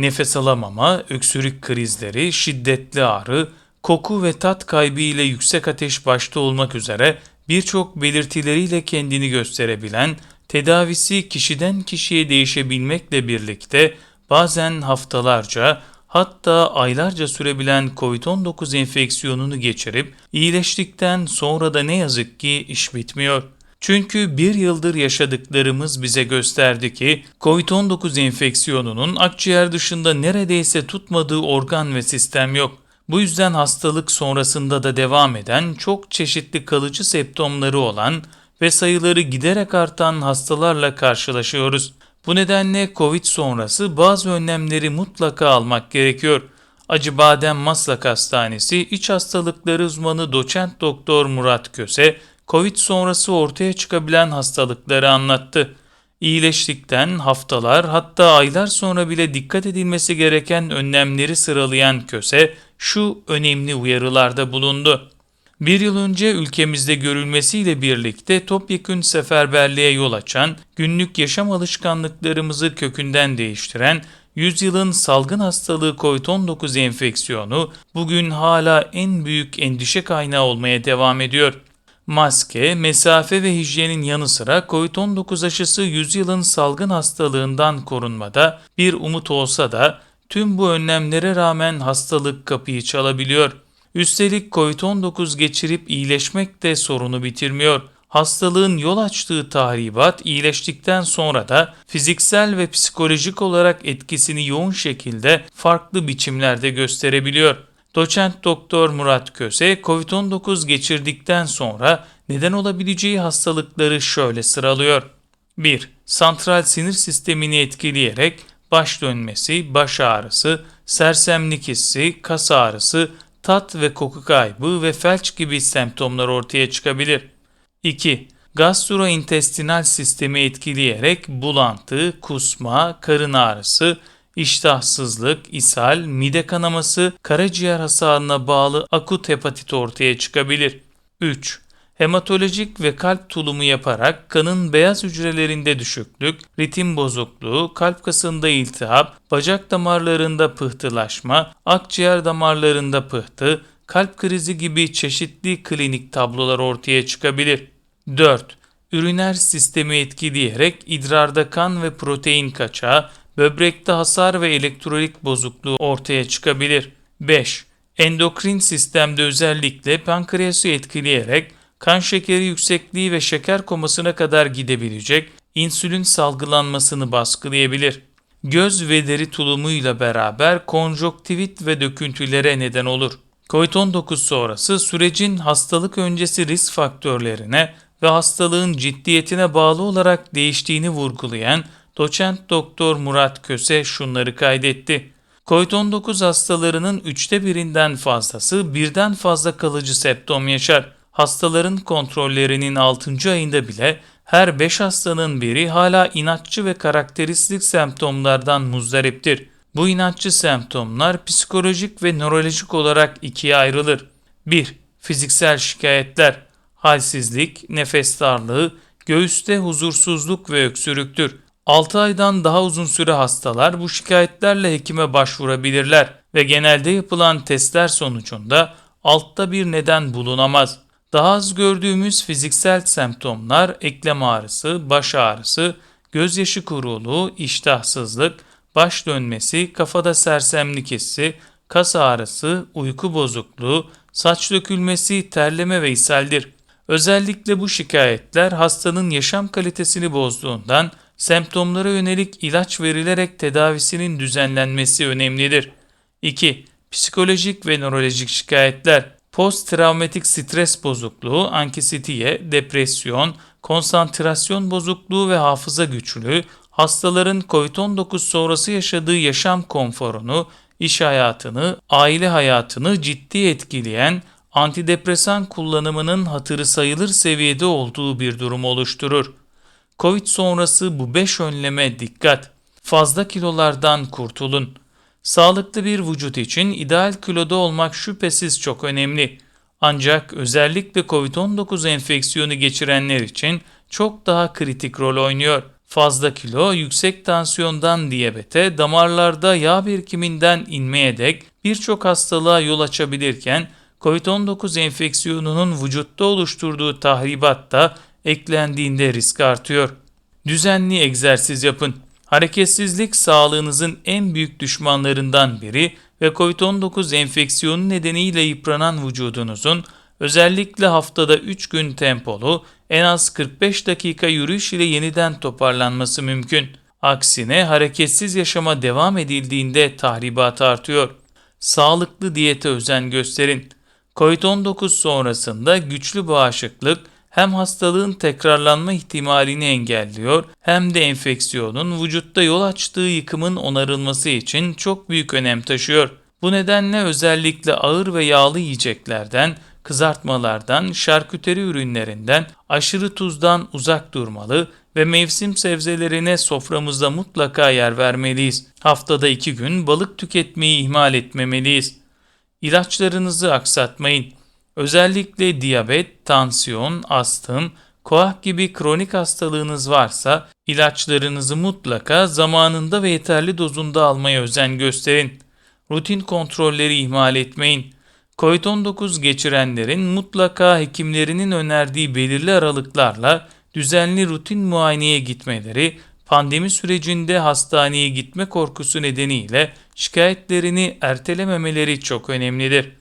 Nefes alamama, öksürük krizleri, şiddetli ağrı, koku ve tat kaybı ile yüksek ateş başta olmak üzere birçok belirtileriyle kendini gösterebilen, tedavisi kişiden kişiye değişebilmekle birlikte bazen haftalarca hatta aylarca sürebilen COVID-19 enfeksiyonunu geçirip iyileştikten sonra da ne yazık ki iş bitmiyor. Çünkü bir yıldır yaşadıklarımız bize gösterdi ki COVID-19 enfeksiyonunun akciğer dışında neredeyse tutmadığı organ ve sistem yok. Bu yüzden hastalık sonrasında da devam eden çok çeşitli kalıcı septomları olan ve sayıları giderek artan hastalarla karşılaşıyoruz. Bu nedenle Covid sonrası bazı önlemleri mutlaka almak gerekiyor. Acıbadem Maslak Hastanesi İç Hastalıkları uzmanı doçent doktor Murat Köse, Covid sonrası ortaya çıkabilen hastalıkları anlattı. İyileştikten haftalar hatta aylar sonra bile dikkat edilmesi gereken önlemleri sıralayan Köse şu önemli uyarılarda bulundu. Bir yıl önce ülkemizde görülmesiyle birlikte topyekün seferberliğe yol açan, günlük yaşam alışkanlıklarımızı kökünden değiştiren, yüzyılın salgın hastalığı COVID-19 enfeksiyonu bugün hala en büyük endişe kaynağı olmaya devam ediyor. Maske, mesafe ve hijyenin yanı sıra COVID-19 aşısı yüzyılın salgın hastalığından korunmada bir umut olsa da tüm bu önlemlere rağmen hastalık kapıyı çalabiliyor. Üstelik COVID-19 geçirip iyileşmek de sorunu bitirmiyor. Hastalığın yol açtığı tahribat iyileştikten sonra da fiziksel ve psikolojik olarak etkisini yoğun şekilde farklı biçimlerde gösterebiliyor. Doçent Doktor Murat Köse, COVID-19 geçirdikten sonra neden olabileceği hastalıkları şöyle sıralıyor. 1. Santral sinir sistemini etkileyerek baş dönmesi, baş ağrısı, sersemlik hissi, kas ağrısı, tat ve koku kaybı ve felç gibi semptomlar ortaya çıkabilir. 2. Gastrointestinal sistemi etkileyerek bulantı, kusma, karın ağrısı, iştahsızlık, ishal, mide kanaması, karaciğer hasarına bağlı akut hepatit ortaya çıkabilir. 3. Hematolojik ve kalp tulumu yaparak kanın beyaz hücrelerinde düşüklük, ritim bozukluğu, kalp kasında iltihap, bacak damarlarında pıhtılaşma, akciğer damarlarında pıhtı, kalp krizi gibi çeşitli klinik tablolar ortaya çıkabilir. 4. Üriner sistemi etkileyerek idrarda kan ve protein kaçağı, böbrekte hasar ve elektrolit bozukluğu ortaya çıkabilir. 5. Endokrin sistemde özellikle pankreası etkileyerek kan şekeri yüksekliği ve şeker komasına kadar gidebilecek insülin salgılanmasını baskılayabilir. Göz ve deri tulumuyla beraber konjonktivit ve döküntülere neden olur. COVID-19 sonrası sürecin hastalık öncesi risk faktörlerine ve hastalığın ciddiyetine bağlı olarak değiştiğini vurgulayan doçent doktor Murat Köse şunları kaydetti. COVID-19 hastalarının üçte birinden fazlası birden fazla kalıcı septom yaşar. Hastaların kontrollerinin 6. ayında bile her 5 hastanın biri hala inatçı ve karakteristik semptomlardan muzdariptir. Bu inatçı semptomlar psikolojik ve nörolojik olarak ikiye ayrılır. 1. Fiziksel şikayetler, halsizlik, nefes darlığı, göğüste huzursuzluk ve öksürüktür. 6 aydan daha uzun süre hastalar bu şikayetlerle hekime başvurabilirler ve genelde yapılan testler sonucunda altta bir neden bulunamaz. Daha az gördüğümüz fiziksel semptomlar eklem ağrısı, baş ağrısı, gözyaşı kuruluğu, iştahsızlık, baş dönmesi, kafada sersemlik hissi, kas ağrısı, uyku bozukluğu, saç dökülmesi, terleme ve ishaldir. Özellikle bu şikayetler hastanın yaşam kalitesini bozduğundan semptomlara yönelik ilaç verilerek tedavisinin düzenlenmesi önemlidir. 2. Psikolojik ve nörolojik şikayetler Post-travmatik stres bozukluğu, ankisitiye, depresyon, konsantrasyon bozukluğu ve hafıza güçlüğü, hastaların COVID-19 sonrası yaşadığı yaşam konforunu, iş hayatını, aile hayatını ciddi etkileyen antidepresan kullanımının hatırı sayılır seviyede olduğu bir durum oluşturur. Covid sonrası bu 5 önleme dikkat. Fazla kilolardan kurtulun. Sağlıklı bir vücut için ideal kiloda olmak şüphesiz çok önemli. Ancak özellikle COVID-19 enfeksiyonu geçirenler için çok daha kritik rol oynuyor. Fazla kilo, yüksek tansiyondan diyabete, damarlarda yağ birikiminden inmeye dek birçok hastalığa yol açabilirken COVID-19 enfeksiyonunun vücutta oluşturduğu tahribat da eklendiğinde risk artıyor. Düzenli egzersiz yapın. Hareketsizlik sağlığınızın en büyük düşmanlarından biri ve COVID-19 enfeksiyonu nedeniyle yıpranan vücudunuzun özellikle haftada 3 gün tempolu en az 45 dakika yürüyüş ile yeniden toparlanması mümkün. Aksine hareketsiz yaşama devam edildiğinde tahribat artıyor. Sağlıklı diyete özen gösterin. COVID-19 sonrasında güçlü bağışıklık hem hastalığın tekrarlanma ihtimalini engelliyor hem de enfeksiyonun vücutta yol açtığı yıkımın onarılması için çok büyük önem taşıyor. Bu nedenle özellikle ağır ve yağlı yiyeceklerden, kızartmalardan, şarküteri ürünlerinden, aşırı tuzdan uzak durmalı ve mevsim sebzelerine soframızda mutlaka yer vermeliyiz. Haftada iki gün balık tüketmeyi ihmal etmemeliyiz. İlaçlarınızı aksatmayın. Özellikle diyabet, tansiyon, astım, koah gibi kronik hastalığınız varsa ilaçlarınızı mutlaka zamanında ve yeterli dozunda almaya özen gösterin. Rutin kontrolleri ihmal etmeyin. COVID-19 geçirenlerin mutlaka hekimlerinin önerdiği belirli aralıklarla düzenli rutin muayeneye gitmeleri, pandemi sürecinde hastaneye gitme korkusu nedeniyle şikayetlerini ertelememeleri çok önemlidir.